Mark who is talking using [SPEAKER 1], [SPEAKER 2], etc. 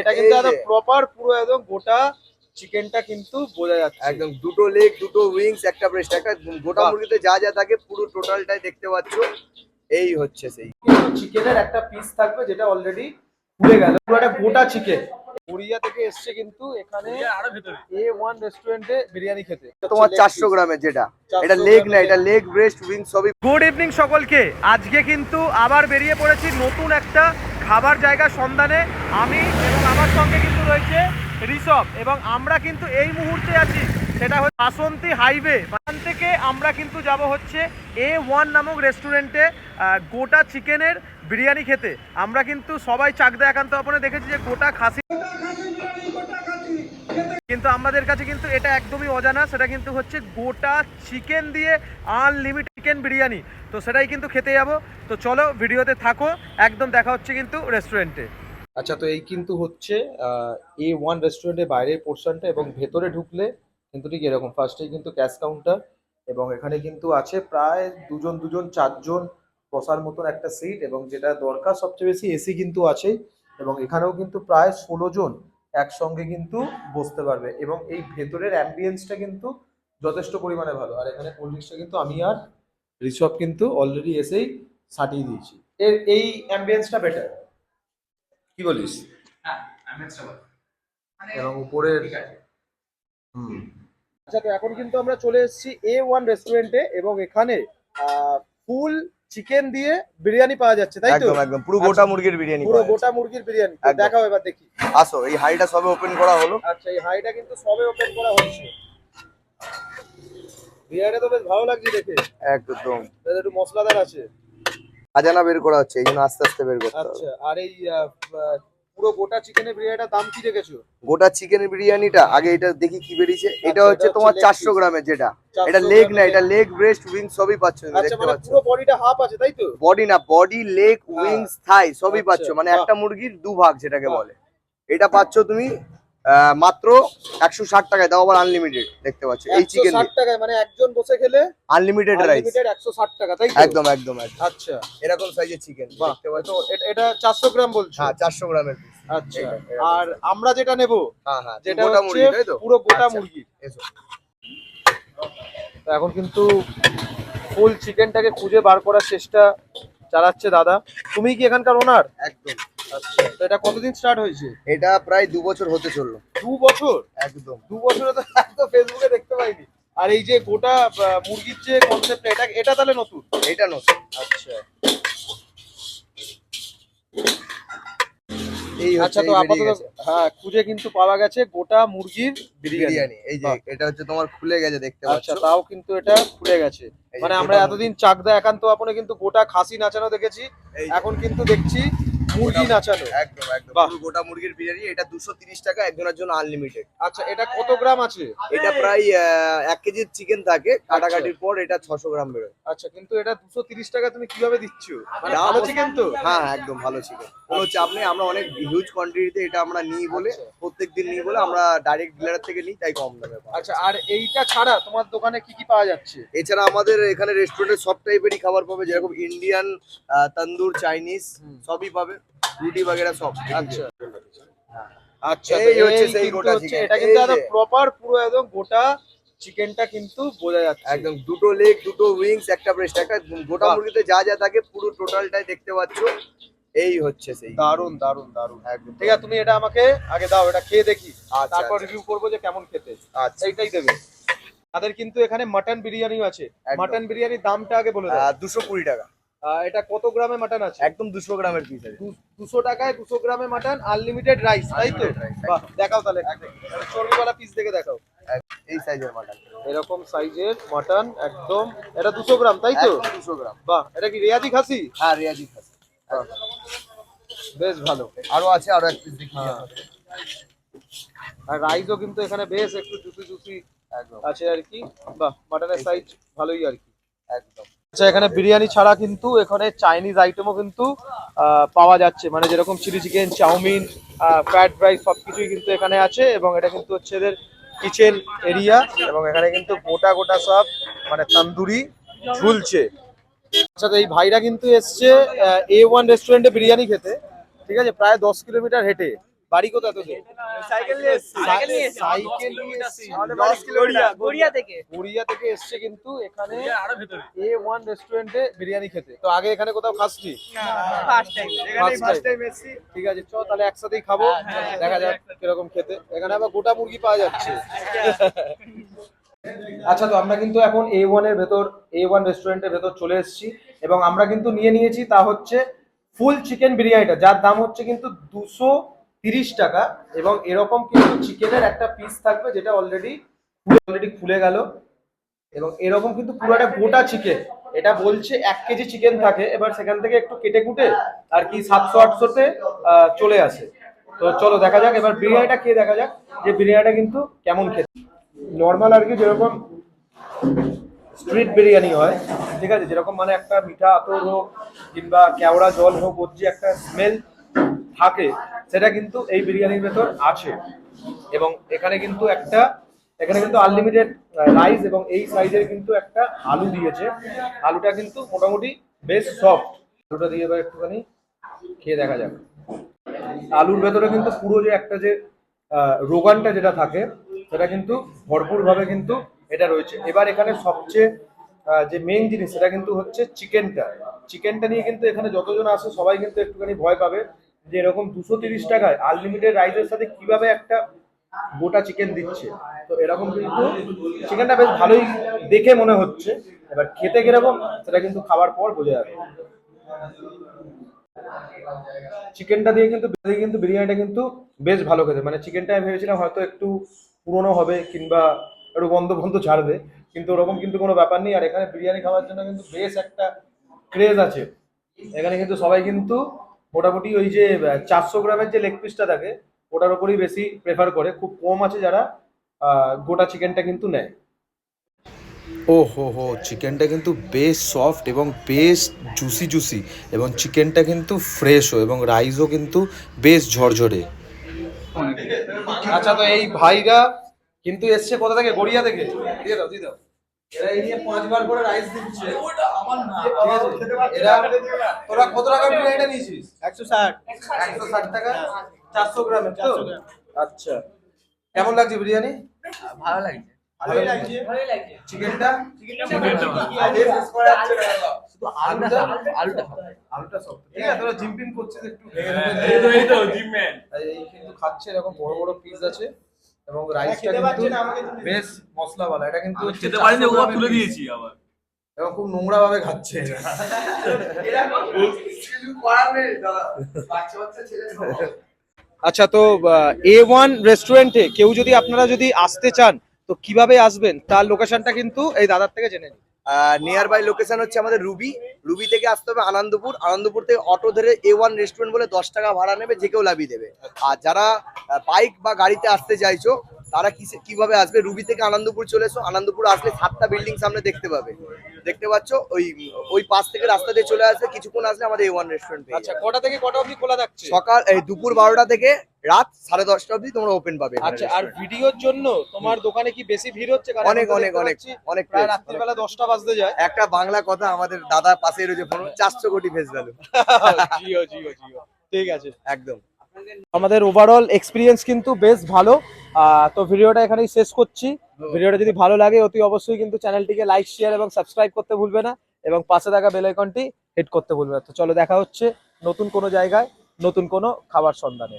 [SPEAKER 1] এটা কিন্তু একদম প্রপার পুরো একদম গোটা চিকেনটা কিন্তু বোঝা যাচ্ছে।
[SPEAKER 2] একদম দুটো লেগ দুটো উইংস একটা ব্রেস্ট একটা গোটা। মুরগিতে যা যা থাকে পুরো টোটালটাই দেখতে পাচ্ছ। এই হচ্ছে সেই।
[SPEAKER 1] চিকেনের একটা পিস থাকবে যেটা অলরেডি পুড়ে গেল। একটা গোটা চিকেন কোরিয়া থেকে এসছে কিন্তু এখানে এ ওয়ান রেস্টুরেন্টে বিরিয়ানি খেতে।
[SPEAKER 2] তোমার চারশো গ্রামের যেটা। এটা লেগ না এটা লেগ ব্রেস্ট উইংস সবই
[SPEAKER 3] গুড ইভিনিং সকলকে। আজকে কিন্তু আবার বেরিয়ে পড়েছি নতুন একটা খাবার জায়গার সন্ধানে আমি এবং আমার সঙ্গে কিন্তু রয়েছে ঋষভ এবং আমরা কিন্তু এই মুহূর্তে আছি, সেটা হচ্ছে বাসন্তী হাইওয়ে। ওখান থেকে আমরা কিন্তু যাব হচ্ছে এ ওয়ান নামক রেস্টুরেন্টে গোটা চিকেনের বিরিয়ানি খেতে। আমরা কিন্তু সবাই চাকদা একান্ত আপনে দেখেছি যে গোটা খাসি কিন্তু আমাদের কাছে কিন্তু এটা একদমই অজানা, সেটা কিন্তু হচ্ছে গোটা চিকেন দিয়ে আনলিমিটেড চিকেন বিরিয়ানি। তো সেটাই কিন্তু খেতে যাব। তো চলো, ভিডিওতে থাকো। একদম দেখা হচ্ছে কিন্তু রেস্টুরেন্টে
[SPEAKER 1] আচ্ছা তো এই কিন্তু হচ্ছে এ ওয়ান রেস্টুরেন্টের বাইরের পোর্শনটা এবং ভেতরে ঢুকলে কিন্তু ঠিক এরকম। ফার্স্টেই কিন্তু ক্যাশ কাউন্টার এবং এখানে কিন্তু আছে প্রায় দুজন দুজন, চারজন বসার মতন একটা সিট এবং যেটা দরকার সবচেয়ে বেশি এসি কিন্তু আছেই এবং এখানেও কিন্তু প্রায় ষোলো জন একসঙ্গে কিন্তু বসতে পারবে এবং এই ভেতরের অ্যাম্বিয়েন্সটা কিন্তু যথেষ্ট পরিমাণে ভালো। আর এখানে কোল্ড ড্রিঙ্কসটা কিন্তু আমি আর ঋষভ কিন্তু অলরেডি এসেই সাটিয়ে দিয়েছি। এর এই অ্যাম্বিয়েন্সটা বেটার কি বলিস? এবং উপরের হুম। আচ্ছা তো এখন কিন্তু আমরা চলে এসেছি এ ওয়ান রেস্টুরেন্টে এবং এখানে ফুল চিকেন দিয়ে বিরিয়ানি পাওয়া যাচ্ছে তাই তো?
[SPEAKER 2] একদম একদম। পুরো
[SPEAKER 1] আচ্ছা,
[SPEAKER 2] গোটা মুরগির বিরিয়ানি
[SPEAKER 1] পুরো গোটা মুরগির বিরিয়ানি। দেখাও এবার দেখি।
[SPEAKER 2] আসো এই হাইটা সবে ওপেন করা হলো।
[SPEAKER 1] আচ্ছা এই হাইটা কিন্তু সবে ওপেন করা হচ্ছে। বিরিয়ানিটা তো বেশ ভালো লাগছে দেখে।
[SPEAKER 2] একদম।
[SPEAKER 1] এটাতে একটু মশলাদার আছে।
[SPEAKER 2] খাজানা বের করা হচ্ছে এই জন্য আস্তে আস্তে বের করতে
[SPEAKER 1] আচ্ছা আর এই পুরো গোটা চিকেনের দাম কি রেখেছো
[SPEAKER 2] গোটা বিরিয়ানিটা আগে এটা দেখি কি বেরিয়েছে। এটা
[SPEAKER 1] আচ্ছা,
[SPEAKER 2] হচ্ছে তোমার চারশো গ্রামের যেটা। এটা লেগ না এটা লেগ ব্রেস্ট সবই পাচ্ছ
[SPEAKER 1] আচ্ছা
[SPEAKER 2] দেখতে
[SPEAKER 1] মানে
[SPEAKER 2] পাচ্ছ।
[SPEAKER 1] পুরো বডিটা হাফ আছে তাই তো?
[SPEAKER 2] বডি না বডি লেগ। উইংস থাই সবই
[SPEAKER 1] আচ্ছা,
[SPEAKER 2] পাচ্ছ। মানে একটা মুরগির দু ভাগ যেটাকে বলে। এটা পাচ্ছ তুমি মাত্র একশো ষাট টাকায় দাও আবার আনলিমিটেড দেখতে পাচ্ছ এই চিকেন
[SPEAKER 1] ষাট টাকায় মানে একজন বসে খেলে
[SPEAKER 2] আনলিমিটেড রাইস
[SPEAKER 1] একশো ষাট টাকা তাই
[SPEAKER 2] একদম একদম
[SPEAKER 1] আচ্ছা।
[SPEAKER 2] এরকম সাইজের চিকেন দেখতে পাচ্ছ?
[SPEAKER 1] এটা- চারশো গ্রাম বলছো?
[SPEAKER 2] হ্যাঁ চারশো গ্রামের
[SPEAKER 1] আচ্ছা আর আমরা যেটা নেব
[SPEAKER 2] হ্যাঁ হ্যাঁ
[SPEAKER 1] যেটা
[SPEAKER 2] গোটা মুরগি তাই তো?
[SPEAKER 1] পুরো গোটা
[SPEAKER 2] আচ্ছা,
[SPEAKER 1] মুরগি। এখন কিন্তু ফুল চিকেনটাকে খুঁজে বার করার চেষ্টা চালাচ্ছে দাদা। তুমি কি এখানকার ওনার
[SPEAKER 2] একদম।
[SPEAKER 1] তো এটা কতদিন স্টার্ট হয়েছে?
[SPEAKER 2] এটা প্রায় দু বছর হতে চলল।
[SPEAKER 1] দু বছর?
[SPEAKER 2] একদম।
[SPEAKER 1] দু বছরে তো তো ফেসবুকে দেখতে পাইনি। আর এই যে গোটা মুরগির যে কনসেপ্ট এটা এটা তাহলে নতুন?
[SPEAKER 2] এটা নতুন।
[SPEAKER 1] আচ্ছা।
[SPEAKER 2] এই
[SPEAKER 1] আচ্ছা তো আপাতত হ্যাঁ খুঁজে কিন্তু পাওয়া গেছে গোটা মুরগির বিরিয়ানি।
[SPEAKER 2] এই যে এটা হচ্ছে তোমার খুলে গেছে দেখতে পাচ্ছ।
[SPEAKER 1] আচ্ছা তাও কিন্তু এটা খুলে গেছে। মানে আমরা এতদিন চাকদা একান্ত আপনে কিন্তু গোটা খাসি নাচানো দেখেছি। এখন কিন্তু দেখছি মুরগি। নাচানো
[SPEAKER 2] একদম একদম। পুরো গোটা মুরগির বিরিয়ানি এটা দুশো তিরিশ টাকা একজনের জন্য আনলিমিটেড
[SPEAKER 1] আচ্ছা এটা কত গ্রাম আছে?
[SPEAKER 2] এটা প্রায় এক কেজির চিকেন থাকে কাটাকাটির পর এটা ছশো গ্রাম বেরোয়।
[SPEAKER 1] আচ্ছা কিন্তু এটা দুশো তিরিশ টাকা তুমি কীভাবে দিচ্ছ? মানে ভালো চিকেন তো?
[SPEAKER 2] হ্যাঁ একদম ভালো চিকেন কোনো চাপ নেই আমরা অনেক হিউজ কোয়ান্টিটিতে এটা আমরা নিই বলে
[SPEAKER 1] আচ্ছা।
[SPEAKER 2] প্রত্যেক দিন নিই বলে আমরা ডাইরেক্ট ডিলার থেকে নিই তাই কম দামে
[SPEAKER 1] আচ্ছা আর এইটা ছাড়া তোমার দোকানে কি কি পাওয়া যাচ্ছে?
[SPEAKER 2] এছাড়া আমাদের এখানে রেস্টুরেন্টে সব টাইপেরই খাবার পাবে যেরকম ইন্ডিয়ান তন্দুর চাইনিজ সবই পাবে। রুটি বাগেরা সব।
[SPEAKER 1] আচ্ছা। আচ্ছা
[SPEAKER 2] এই হচ্ছে সেই গোটা chicken,
[SPEAKER 1] এটা কিন্তু একদম প্রপার পুরো একদম গোটা চিকেনটা কিন্তু বোঝা যাচ্ছে।
[SPEAKER 2] একদম দুটো লেগ দুটো উইংস একটা ব্রেস্ট একটা গোটা। মুরগিতে যা যা থাকে পুরো টোটালটাই দেখতে পাচ্ছ। এই হচ্ছে সেই।
[SPEAKER 1] দারুণ দারুণ দারুণ
[SPEAKER 2] একদম।
[SPEAKER 1] ঠিক আছে তুমি এটা আমাকে আগে দাও এটা খেয়ে দেখি।
[SPEAKER 2] আচ্ছা,
[SPEAKER 1] তারপর
[SPEAKER 2] আচ্ছা।
[SPEAKER 1] রিভিউ করব যে কেমন খেতে।
[SPEAKER 2] আচ্ছা।
[SPEAKER 1] এইটাই দেবে। তাদের কিন্তু এখানে মাটন বিরিয়ানিও আছে। মাটন বিরিয়ানির দামটা আগে বলে দাও।
[SPEAKER 2] দুশো কুড়ি টাকা।
[SPEAKER 1] এটা কত গ্রামে মাটন আছে?
[SPEAKER 2] একদম দুশো গ্রামের পিস আছে।
[SPEAKER 1] দুশো টাকায় দুশো গ্রামে মাটন আনলিমিটেড রাইস তাই তো? দেখাও তাহলে চর্বিওয়ালা পিস দেখে দেখাও।
[SPEAKER 2] এই সাইজের মাটন
[SPEAKER 1] এরকম সাইজের মাটন একদম। এটা দুশো গ্রাম তাই তো?
[SPEAKER 2] দুশো গ্রাম।
[SPEAKER 1] বাহ এটা কি রেয়াদি খাসি?
[SPEAKER 2] হ্যাঁ রিয়াজি খাসি।
[SPEAKER 1] বেশ ভালো।
[SPEAKER 2] আরও আছে আরও এক পিস দেখি।
[SPEAKER 1] হ্যাঁ। আর রাইসও কিন্তু এখানে বেশ একটু জুসি জুসি
[SPEAKER 2] একদম।
[SPEAKER 1] আছে আর কি। বাহ মাটনের সাইজ ভালোই আর কি।
[SPEAKER 2] একদম।
[SPEAKER 1] আচ্ছা এখানে বিরিয়ানি ছাড়া কিন্তু এখানে চাইনিজ আইটেমও কিন্তু পাওয়া যাচ্ছে। মানে যেরকম chilli chicken, chowmein fried rice সবকিছুই কিন্তু এখানে আছে এবং এটা কিন্তু হচ্ছে এদের কিচেন এরিয়া এবং এখানে কিন্তু গোটা গোটা সব মানে তন্দুরি ঝুলছে। আচ্ছা তো এই ভাইরা কিন্তু এসছে এ ওয়ান রেস্টুরেন্টে বিরিয়ানি খেতে। ঠিক আছে, প্রায় দশ কিলোমিটার হেঁটে। বাড়ি কোথায় তোদের?
[SPEAKER 4] সাইকেল নিয়ে
[SPEAKER 1] সাইকেল নিয়ে সাইকেল নিয়ে এসছি।
[SPEAKER 4] আমাদের বাড়ি গড়িয়া থেকে।
[SPEAKER 1] গড়িয়া থেকে এসছে কিন্তু এখানে এ ওয়ান রেস্টুরেন্টে বিরিয়ানি খেতে। তো আগে এখানে কোথাও খাসনি
[SPEAKER 4] ফার্স্ট টাইম.
[SPEAKER 1] ঠিক আছে চ তাহলে একসাথেই খাব। দেখা যাক কীরকম খেতে। এখানে আবার গোটা মুরগি পাওয়া যাচ্ছে। আচ্ছা তো আমরা কিন্তু এখন এ ওয়ানের ভেতর এ ওয়ান রেস্টুরেন্টের ভেতর চলে এসেছি। এবং আমরা কিন্তু নিয়ে নিয়েছি তা হচ্ছে ফুল চিকেন বিরিয়ানিটা। যার দাম হচ্ছে কিন্তু দুশো তিরিশ টাকা এবং এরকম কিন্তু চিকেনের একটা পিস থাকবে যেটা অলরেডি অলরেডি খুলে গেল। এবং এরকম কিন্তু পুরো একটা গোটা চিকেন এটা বলছে এক কেজি চিকেন থাকে, এবার সেখান থেকে একটু কেটে কুটে আর কি সাতশো, আটশোতে চলে আসে। তো চলো দেখা যাক, এবার বিরিয়ানিটা খেয়ে দেখা যাক যে বিরিয়ানিটা কিন্তু কেমন খেতে। নর্মাল আর কি যেরকম স্ট্রিট বিরিয়ানি হয়, ঠিক আছে? যেরকম মানে একটা মিঠা আতর হোক কিংবা কেওড়া জল হোক, ওর যে একটা স্মেল থাকে সেটা কিন্তু এই বিরিয়ানির ভেতর আছে। এবং এখানে কিন্তু একটা, এখানে কিন্তু আনলিমিটেড রাইস এবং এই সাইজের কিন্তু একটা আলু দিয়েছে। আলুটা কিন্তু মোটামুটি বেশ সফট আলুটা দিয়ে এবার একটুখানি খেয়ে দেখা যাবে আলুর ভেতরে কিন্তু পুরো যে একটা যে রোগানটা যেটা থাকে, সেটা কিন্তু ভরপুরভাবে কিন্তু এটা রয়েছে। এবার এখানে সবচেয়ে যে মেইন জিনিস, সেটা কিন্তু হচ্ছে চিকেনটা চিকেনটা নিয়ে কিন্তু এখানে যতজন আসে, সবাই কিন্তু একটুখানি ভয় পাবে। যে এরকম দুশো তিরিশ টাকায় আনলিমিটেড রাইসের সাথে কীভাবে একটা গোটা চিকেন দিচ্ছে? তো এরকম কিন্তু চিকেনটা বেশ ভালোই দেখে মনে হচ্ছে। এবার খেতে কীরকম, সেটা কিন্তু খাবার পর বোঝা যাবে। চিকেনটা দিয়ে কিন্তু কিন্তু বিরিয়ানিটা কিন্তু বেশ ভালো খেতে। মানে চিকেনটা আমি ভেবেছিলাম হয়তো একটু পুরনো হবে কিংবা একটু গন্ধ বন্ধ ছাড়বে কিন্তু ওরকম কিন্তু কোনো ব্যাপার নেই। আর এখানে বিরিয়ানি খাওয়ার জন্য কিন্তু বেশ একটা ক্রেজ আছে। এখানে কিন্তু সবাই কিন্তু মোটামুটি ওই যে চারশো গ্রামের যে লেগ পিসটা থাকে ওটার উপরই বেশি প্রেফার করে। খুব কম আছে যারা গোটা চিকেনটা কিন্তু নেয়।
[SPEAKER 5] ও হো হো চিকেনটা কিন্তু বেশ সফট এবং বেশ জুসি জুসি এবং চিকেনটা কিন্তু ফ্রেশও এবং রাইসও কিন্তু বেশ ঝরঝরে।
[SPEAKER 1] আচ্ছা তো এই ভাইরা কিন্তু এসছে কোথা থেকে? গড়িয়া থেকে? দিয়ে দাও দিয়ে দাও। এরা এই নিয়ে পাঁচবার করে রাইস দিচ্ছে। ঠিক আছে? এরা তোরা কত টাকা বিরিয়ানিটা নিয়েছিস?
[SPEAKER 4] একশো ষাট।
[SPEAKER 1] একশো ষাট টাকা? চারশো গ্রামের তো? আচ্ছা। কেমন লাগছে বিরিয়ানি?
[SPEAKER 4] ভালো লাগছে।
[SPEAKER 1] ভালো লাগছে।
[SPEAKER 4] ভালোই লাগছে।
[SPEAKER 1] চিকেনটা
[SPEAKER 4] শুধু আলুটা? আলুটা
[SPEAKER 1] আলুটা সব। ঠিক আছে তোরা জিম পিম করছিস একটু? এই এই কিন্তু খাচ্ছে এরকম বড় বড় পিস আছে। এবং রাইসটা কিন্তু বেশ মশলাওয়ালা এটা কিন্তু
[SPEAKER 6] খেতে পারিনি ওগুলো তুলে দিয়েছি আবার।
[SPEAKER 1] এবং খুব নোংরা ভাবে খাচ্ছে আচ্ছা তো এ ওয়ান রেস্টুরেন্টে কেউ যদি আপনারা যদি আসতে চান তো কীভাবে আসবেন? তার লোকেশনটা কিন্তু এই দাদার থেকে জেনে নিন।
[SPEAKER 2] নিয়ার বাই লোকেশন হচ্ছে আমাদের রুবি। রুবি থেকে আসতে হবে আনন্দপুর। আনন্দপুর থেকে অটো ধরে এ ওয়ান রেস্টুরেন্ট বলে দশ টাকা ভাড়া নেবে যে কেউ লাভিয়ে দেবে। আর যারা বাইক বা গাড়িতে আসতে চাইছো তারা কিসে কীভাবে আসবে? রুবি থেকে আনন্দপুর চলে এসো। আনন্দপুর আসলে সাতটা বিল্ডিং সামনে দেখতে পাবে। দেখতে পাচ্ছ ওই ওই পাশ থেকে রাস্তা দিয়ে চলে আসবে কিছুক্ষণ আসলে আমাদের এই ওয়ান রেস্টুরেন্ট
[SPEAKER 1] আচ্ছা কটা থেকে কটা অবধি খোলা থাকছে?
[SPEAKER 2] সকাল এই দুপুর বারোটা থেকে রাত সাড়ে দশটা অবধি তোমরা ওপেন পাবে
[SPEAKER 1] আচ্ছা আর। ভিডিওর জন্য তোমার দোকানে কি বেশি ভিড় হচ্ছে?
[SPEAKER 2] অনেক অনেক অনেক অনেক
[SPEAKER 1] প্রায় রাত্রিবেলা দশটা বাজতে যায়।
[SPEAKER 2] একটা বাংলা কথা আমাদের দাদার পাশে রয়েছে ফোন চারশো কোটি ফেস ভ্যালু
[SPEAKER 1] জিও জিও জিও। ঠিক আছে।
[SPEAKER 2] একদম।
[SPEAKER 1] আমাদের ওভারঅল এক্সপিরিয়েন্স কিন্তু বেশ ভালো। আহ, তো ভিডিওটা এখানেই শেষ করছি। ভিডিওটা যদি ভালো লাগে, অতি অবশ্যই কিন্তু চ্যানেলটিকে লাইক শেয়ার এবং সাবস্ক্রাইব করতে ভুলবে না এবং পাশে থাকা বেলাইকনটি হিট করতে ভুলবে না। তো চলো দেখা হচ্ছে নতুন কোনো জায়গায়, নতুন কোনো খাবার সন্ধানে।